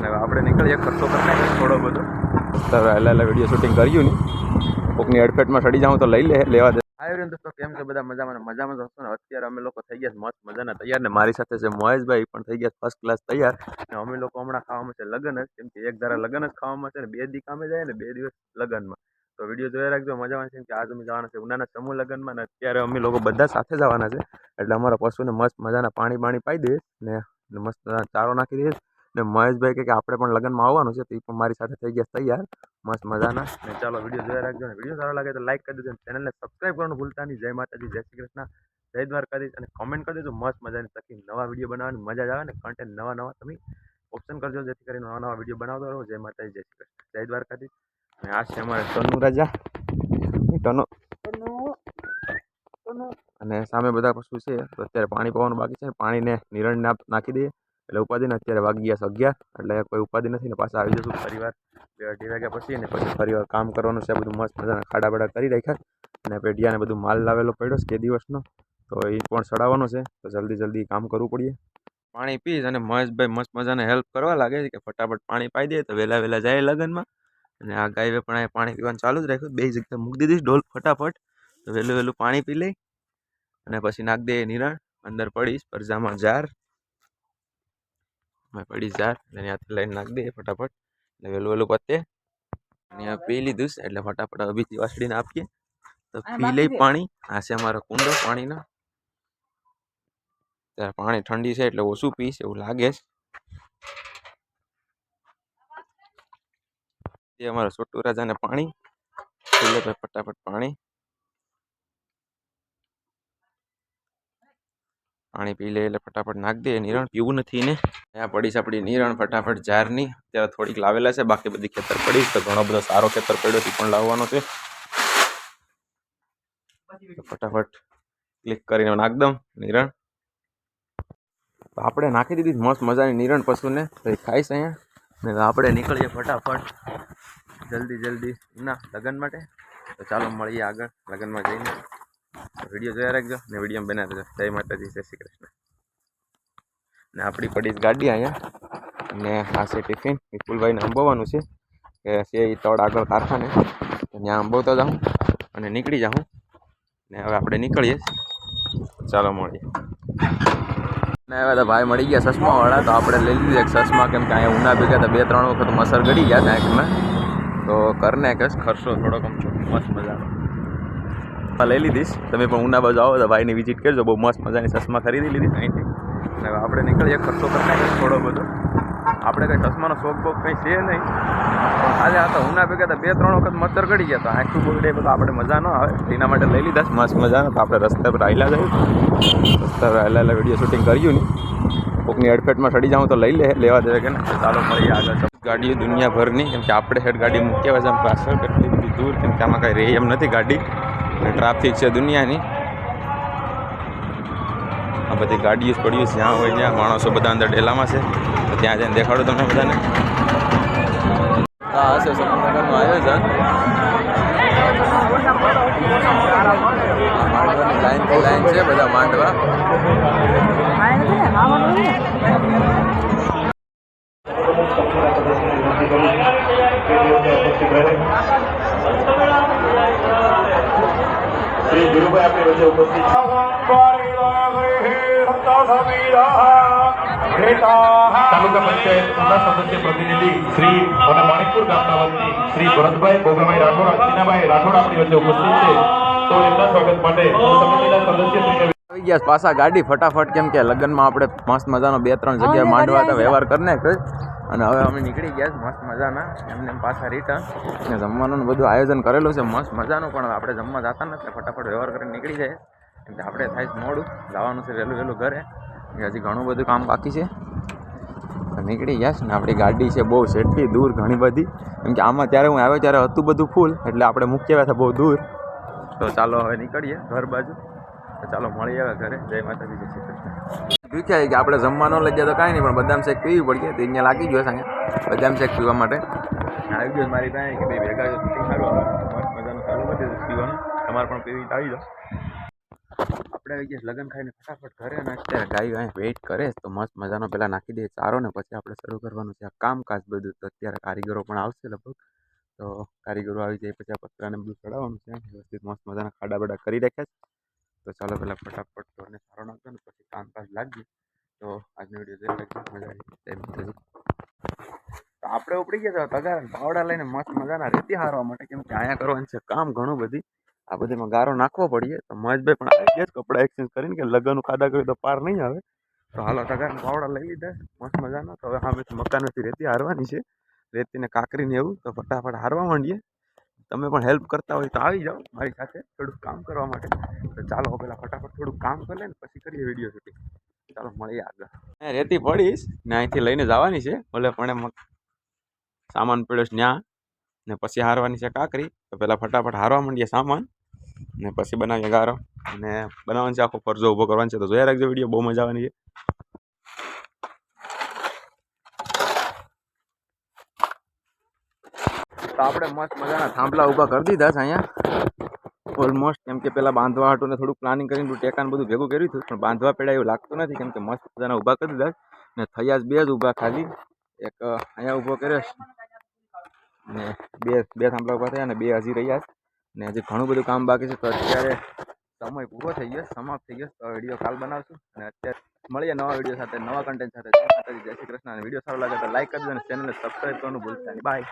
અને આપણે નીકળીએ ખર્ચો કરીને થોડો બધો. અત્યારે એટલે એટલે વીડિયો શૂટિંગ કર્યું નહીં. કોકની અડફેટમાં સડી જાઉં તો લઈ લે લેવા દે. આવ્યો દોસ્તો કેમ કે બધા? મજામાં મજામાં હશો ને? અત્યારે અમે લોકો થઈ ગયા મસ્ત મજાના તૈયાર ને મારી સાથે છે મોહેશભાઈ પણ થઈ ગયા ફર્સ્ટ ક્લાસ તૈયાર. ને અમે લોકો હમણાં ખાવામાં છે લગ્ન જ કેમ કે એક ધારા લગ્ન જ ખાવામાં છે ને બે દી કામે જાય ને બે દિવસ લગ્નમાં. તો વીડિયો જોઈ રાખજો મજામાં છે કે આજ અમે જવાના છે ઉનાના સમૂહ લગ્નમાં ને અત્યારે અમે લોકો બધા સાથે જવાના છે. એટલે અમારા પશુને મસ્ત મજાના પાણી બાણી પાઈ દઈએ ને મસ્ત ચારો નાખી દઈએ ને મહેશભાઈ કહે કે આપણે પણ લગ્નમાં આવવાનું છે તો એ પણ મારી સાથે થઈ ગયા તૈયાર. મસ્ત મજાના. ને ચાલો વીડિયો જોયા રાખજો ને. વીડિયો સારો લાગે તો લાઈક કરી દેજો ચેનલને સબસ્ક્રાઈબ કરવાનું ભૂલતા નહીં. જય માતાજી જય શ્રી કૃષ્ણ. જય દ્વારકાધીશ અને કોમેન્ટ કરી દેજો. મસ્ત મજાની તકી નવા વીડિયો બનાવવાની મજા જ આવે ને. કન્ટેન્ટ નવા નવા તમે ઓપ્શન કરજો જેથી કરીને નવા નવા વીડિયો બનાવતો રહો. જય માતાજી જય શ્રી કૃષ્ણ. જય દ્વારકાધીશ. અને આ છે અમારે તનુ રાજા. ટનો. અને સામે બધા પશુ છે તો અત્યારે પાણી પવાનું બાકી છે. પાણીને નિરણ નાખી દઈએ. એટલે ઉપાધિને અત્યારે વાગી ગયા છે અગિયાર, એટલે કોઈ ઉપાધિ નથી ને પાછા આવી જશું ફરીવાર. બે અઢી વાગ્યા પછી ને પછી ફરીવાર કામ કરવાનું છે, બધું મસ્ત મજાના ખાડા બાડા કરી રાખ્યા અને પેઢિયાને બધું માલ લાવેલો પડ્યો છે કે દિવસનો, તો એ પણ ચડાવવાનો છે. તો જલ્દી જલ્દી કામ કરવું પડીએ. પાણી પીશ અને મહેશભાઈ મસ્ત મજાને હેલ્પ કરવા લાગે છે કે ફટાફટ પાણી પાઈ દે તો વહેલા વહેલા જાય લગ્નમાં. અને આ ગાયવે પણ અહીંયા પાણી પીવાનું ચાલુ જ રાખ્યું. બે જગ્યાએ મૂકી દીધીશ ડોલ ફટાફટ. તો વહેલું વહેલું પાણી પી લઈ અને પછી નાખ દે નિરણ અંદર પડીશ, પરજામાં જાર. મેં પડી જાર એટલે ત્યાંથી લઈને નાખ દે ફટાફટ. એટલે વહેલું વહેલું પતે. અહીંયા પી લીધું છે એટલે ફટાફટ અભીથી વાસળીને આપીએ. તો પી લઈ પાણી. આ છે અમારો કુંડો પાણીનો. ત્યારે પાણી ઠંડી છે એટલે ઓછું પીશ એવું લાગે છે. અમારા છોટુ રાજાને પાણી. પી લે ફટાફટ પાણી. પાણી પી લે એટલે ફટાફટ નાખ દે નિરણ પીવું નથી ને. ત્યાં પડી છે આપણી નિરણ ફટાફટ જારની. અત્યારે થોડીક લાવેલા છે બાકી બધી ખેતર પડી તો ઘણો બધો સારો ખેતર પડ્યો તે પણ લાવવાનો છે. ફટાફટ ક્લિક કરીને નાખ દઉં નિરણ. તો આપણે નાખી દીધી મસ્ત મજાની નિરણ પશુને. તો એ ખાઈશ અહીંયા. ને તો આપણે નીકળીએ ફટાફટ જલ્દી જલ્દી ના લગ્ન માટે. તો ચાલો મળીએ આગળ લગ્નમાં જઈને. વીડિયો જોયા રાખજો ને વીડિયો બનાવી દેજો જય માતાજી, જય શ્રી કૃષ્ણ. ને આપણી પડી ગાડી અહીંયા. ને આ છે ટિફિન. વિપુલભાઈને અંબાવવાનું છે કે છે એ તળ આગળ કારખાને. ત્યાં અંબાવતા જાઉં અને નીકળી જાઉં. ને હવે આપણે નીકળીએ. ચાલો મળીએ. ને હવે તો ભાઈ મળી ગયા ચશ્માવાળા તો આપણે લઈ લીધી એક ચશ્મા કેમ કે અહીંયા ઉના ભેગા તો બે ત્રણ વખત મસર ગળી ગયા આંખમાં તો કરને કે ખર્ચો થોડોક આમ મસ્ત મજાનો. આ લઈ લીધીશ. તમે પણ ઉના બાજુ આવો તો ભાઈની વિઝિટ કરજો. બહુ મસ્ત મજાની ચશ્મા ખરીદી લીધી અહીંથી. હવે આપણે નીકળીએ ખર્ચો કરી થોડો બધો. આપણે કંઈ ચશ્માનો શોખ બોખ કંઈ છે નહીં. પણ આજે આ તો ઉના ભેગા તો બે, ત્રણ વખત મચ્છર ગળી ગયા તો આખું બગડે બધું આપણે મજા ન આવે. એના માટે લઈ લીધા. મસ્ત મજા તો આપણે રસ્તા પર આવેલા જઈએ રસ્તા પર આવેલા વીડિયો શૂટિંગ કર્યું નહીં. કોકની એડફેટમાં સડી જાઉં તો લઈ લે, લેવા દેવે કે ને. ચાલો મળીએ આગળ. ગાડીઓ દુનિયાભરની, કેમ કે આપણે હેડ ગાડી મૂકી આવે છે પાછળ, કેટલી બધી દૂર, કેમ કે આમાં કાંઈ રહે એમ નથી ગાડી. ટ્રાફિક છે દુનિયાની. આ બધી ગાડીઓ પડ્યું છે. જ્યાં હોય ત્યાં માણસો બધા અંદર ડેલામાં છે. ત્યાં જઈને દેખાડો તમને બધાને. આ હશે સમૂહનગરનું આયોજન. માંડવાની લાઈન લાઈન છે બધા માંડવા. ગુરુભાઈ વચ્ચે ઉપસ્થિત સદસ્ય પ્રતિનિધિ શ્રી અને મણિપુર ગામના શ્રી ભરતભાઈ ભોગાભાઈ રાઠોડ, ચીનાભાઈ રાઠોડ આપણી ઉપસ્થિત છે. તો એમના સ્વાગત માટે સમિતિના આવી ગયા પાછા ગાડી ફટાફટ કેમ કે લગ્નમાં આપણે મસ્ત મજાનો બે ત્રણ જગ્યાએ માંડવા હતા વ્યવહાર કરી નાખ્યો અને હવે અમે નીકળી ગયા મસ્ત મજાના. એમને પાછા રિટર્ન ને જમવાનું બધું આયોજન કરેલું છે મસ્ત મજાનું પણ આપણે જમવા જતા નથી. ફટાફટ વ્યવહાર કરીને નીકળી જાય કેમ કે આપણે થાય મોડું. જવાનું છે વહેલું વહેલું ઘરે. હજી ઘણું બધું કામ બાકી છે. નીકળી ગયા છે ને આપણી ગાડી છે બહુ સેટલી દૂર ઘણી બધી. કેમ કે આમાં ત્યારે હું આવ્યો ત્યારે હતું બધું ફૂલ એટલે આપણે મૂકી આવ્યા હતા બહુ દૂર. તો ચાલો હવે નીકળીએ ઘર બાજુ. તો ચાલો મળી આવે ઘરે. જય માતાજી જય શ્રી કૃષ્ણ. પૂછ્યા કે આપણે જમવાનો લઈ જાય તો કાંઈ નહીં પણ બદામ શેક પીવી પડીએ તો અહીંયા લાગી ગયો સાંગે બદામ શેક પીવા માટે. આવી ગયો મારી પાસે કે ભાઈ ભેગા સારું મજાનું ચાલુ કરી દીધું પીવાનું. તમારે પણ પીવી આવી જાઓ. આપણે આવી ગયા લગ્ન ખાઈને ફટાફટ ઘરે અને અત્યારે ગાય અહીંયા વેઇટ કરે તો મસ્ત મજાનો પહેલાં નાખી દઈએ ચારો ને પછી આપણે શરૂ કરવાનું છે આ કામકાજ બધું. તો અત્યારે કારીગરો પણ આવશે લગભગ. તો કારીગરો આવી જાય પછી આ પતરાને બધું ચડાવવાનું છે. વ્યવસ્થિત મસ્ત મજાના ખાડા બાડા કરી રાખ્યા છે. તો ચાલો પહેલાં ફટાફટ ઢોરને સારો નાખજો ને, પછી કામકાજ લાગીએ તો આજનો વીડિયો જોઈ લાગજો મજા આવી. તો આપણે ઉપડી ગયા હતા તગાર પાવડા લઈને મસ્ત મજાના રેતી હારવા માટે, કેમ કે અહીંયા કરવાનું છે કામ ઘણું બધી. આ બધીમાં ગારો નાખવો પડીએ. તો મહેશભાઈ પણ આવી ગયા કપડાં એક્સચેન્જ કરીને, કે લગ્નનું ખાધા કર્યું તો પાર નહીં આવે. તો હાલો તગાર પાવડા લઈ લીધા, મસ્ત મજાના. તો હવે સામેથી મકાનમાંથી રેતી હારવાની છે. રેતીને કાકરીને એવું, તો ફટાફટ હારવા માંડીએ. તમે પણ હેલ્પ કરતા હોય તો આવી જાઓ મારી સાથે થોડુંક કામ કરવા માટે. તો ચાલો પહેલાં ફટાફટ થોડુંક કામ કરી લે ને પછી કરીએ વીડિયો શૂટિંગ ચાલો મળીએ આગળ. રેતી પડીશ ને અહીંથી લઈને જવાની છે. ભલે પણ એમ સામાન પડ્યો છે ત્યાં ને પછી હારવાની છે કાકરી. તો પહેલાં ફટાફટ હારવા માંડીએ સામાન. ને પછી બનાવીએ ગારો. અને બનાવવાનું છે, આખો ફરજો ઊભો કરવાનો છે. તો જોયા રાખજો વીડિયો બહુ મજા આવવાની છે. તો આપણે મસ્ત મજાના થાંભલા ઊભા કરી દીધા છે અહીંયા. ઓલમોસ્ટ કેમ કે પેલા બાંધવા હતું ને થોડું પ્લાનિંગ કરીને ટેકાને બધું ભેગું કર્યું હતું, પણ બાંધવા પેડા એવું લાગતું નથી, કેમ કે મસ્ત મજાના ઊભા કરી દીધા ને થયા બે જ ઊભા ખાલી. એક અહીંયા ઊભો કર્યો ને બે બે થાંભલા ઊભા થયા અને બે હજી રહ્યા ને હજી ઘણું બધું કામ બાકી છે, તો અત્યારે સમય પૂરો થઈ ગયો સમાપ્ત થઈ ગયો તો વીડિયો કાલ બનાવશું. અને અત્યારે મળીએ નવા વીડિયો સાથે, નવા કન્ટેન્ટ સાથે. જય શ્રી કૃષ્ણ. અને વીડિયો સારો લાગે તો લાઈક કરજો અને ચેનલને સબસ્ક્રાઈબ કરવાનું ભૂલતા નહીં. બાય